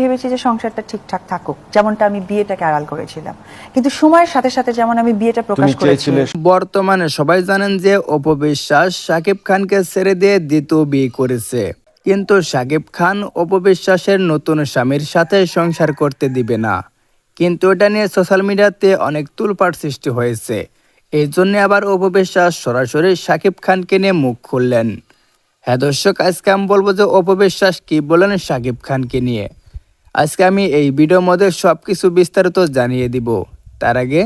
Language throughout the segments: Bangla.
ভেবেছি যে সংসারটা ঠিকঠাক থাকুক। যেমনটা আমি বিয়েটাকে আড়াল করেছিলাম। কিন্তু সময়ের সাথে সাথে যেমন আমি বিয়েটা প্রকাশ করেছি বর্তমানে সবাই জানেন যে অপবিশ্বাস সাকিব খানকে ছেড়ে দিয়ে দ্বিতীয় বিয়ে করেছে। কিন্তু সাকিব খান অপবিশ্বাসের নতুন স্বামীর সাথে সংসার করতে দিবে না। কিন্তু এটা নিয়ে সোশ্যাল মিডিয়াতে অনেক তুলপাট সৃষ্টি হয়েছে। এই জন্য আবার অপবিশ্বাস সরাসরি সাকিব খানকে নিয়ে মুখ খুললেন। হ্যাঁ দর্শক আজকে আমি বলব যে অপবিশ্বাস কি বলেন সাকিব খানকে নিয়ে। আজকে আমি এই ভিডিওর মধ্যে সব কিছু বিস্তারিত জানিয়ে দিব। তার আগে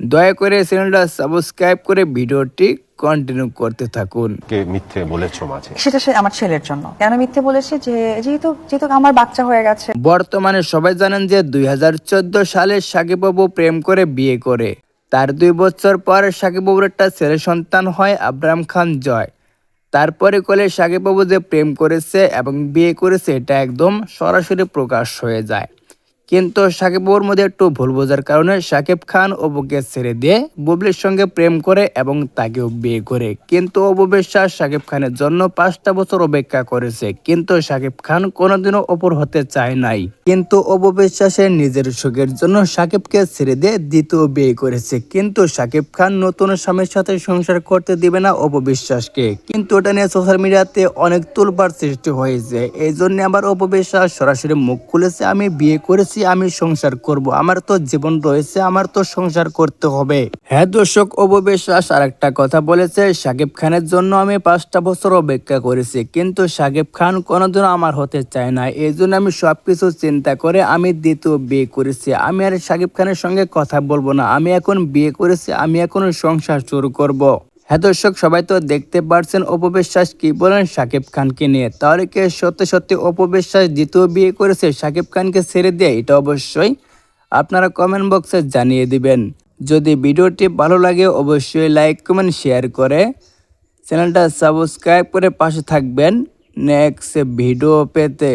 দয়া করে চ্যানেলটা সাবস্ক্রাইব করে ভিডিওটি কন্টিনিউ করতে থাকুন। কে মিথ্যে বলেছ মাঝে? সেটা সে আমার ছেলের জন্য। কেন মিথ্যে বলেছে? যে যেহেতু যেহেতু আমার বাচ্চা হয়ে গেছে। বর্তমানে সবাই জানেন যে দুই হাজার চোদ্দ সালে সাকিব বাবু প্রেম করে বিয়ে করে। তার দুই বছর পর সাকিব বাবুর একটা ছেলে সন্তান হয় আব্রাহাম খান জয়। তারপরে কলে সাকিব বাবু যে প্রেম করেছে এবং বিয়ে করেছে, এটা একদম সরাসরি প্রকাশ হয়ে যায়। কিন্তু সাকিব বাবুর মধ্যে একটু ভুল বোঝার কারণে সাকিব খান অবুকে ছেড়ে দিয়ে বুবলির সঙ্গে প্রেম করে এবং তাকেও বিয়ে করে। কিন্তু অবু বিশ্বাস সাকিব খানের জন্য পাঁচটা বছর অপেক্ষা করেছে। কিন্তু সাকিব খান কোনোদিনও অপর হতে চায় নাই। কিন্তু অবু বিশ্বাসের নিজের সুখের জন্য সাকিবকে ছেড়ে দিয়ে দ্বিতীয় বিয়ে করেছে। কিন্তু সাকিব খান নতুন স্বামীর সাথে সংসার করতে দিবে না অপু বিশ্বাসকে। কিন্তু এটা নিয়ে সোশ্যাল মিডিয়াতে অনেক তুলবার সৃষ্টি হয়েছে। এই জন্য আবার অপু বিশ্বাস সরাসরি মুখ খুলেছে, আমি বিয়ে করেছি আমি সংসার করব। আমার তো জীবন রয়েছে, আমার তো সংসার করতে হবে। হ্যাঁ দর্শক অপু বিশ্বাস আর একটা কথা বলেছে, সাকিব খানের জন্য আমি পাঁচটা বছর অপেক্ষা করেছি, কিন্তু সাকিব খান কোনোদিনও আমার হতে চায় না। এই জন্য আমি সবকিছু চিন্তা করে আমি দ্বিতীয় বিয়ে করেছি। আমি আর সাকিব খানের সঙ্গে কথা বলব না। আমি এখন বিয়ে করেছি, আমি এখন সংসার শুরু করব। হ্যাঁ দর্শক, সবাই তো দেখতে পারছেন অপবিশ্বাস কি বলেন সাকিব খানকে নিয়ে। তাহলে সত্যি সত্যি অপবিশ্বাস দ্বিতীয় বিয়ে করেছে সাকিব খানকে ছেড়ে দিয়ে, এটা অবশ্যই আপনারা কমেন্ট বক্সে জানিয়ে দিবেন। যদি ভিডিওটি ভালো লাগে, অবশ্যই লাইক কমেন্ট শেয়ার করে চ্যানেলটা সাবস্ক্রাইব করে পাশে থাকবেন। নেক্সট ভিডিও পেতে।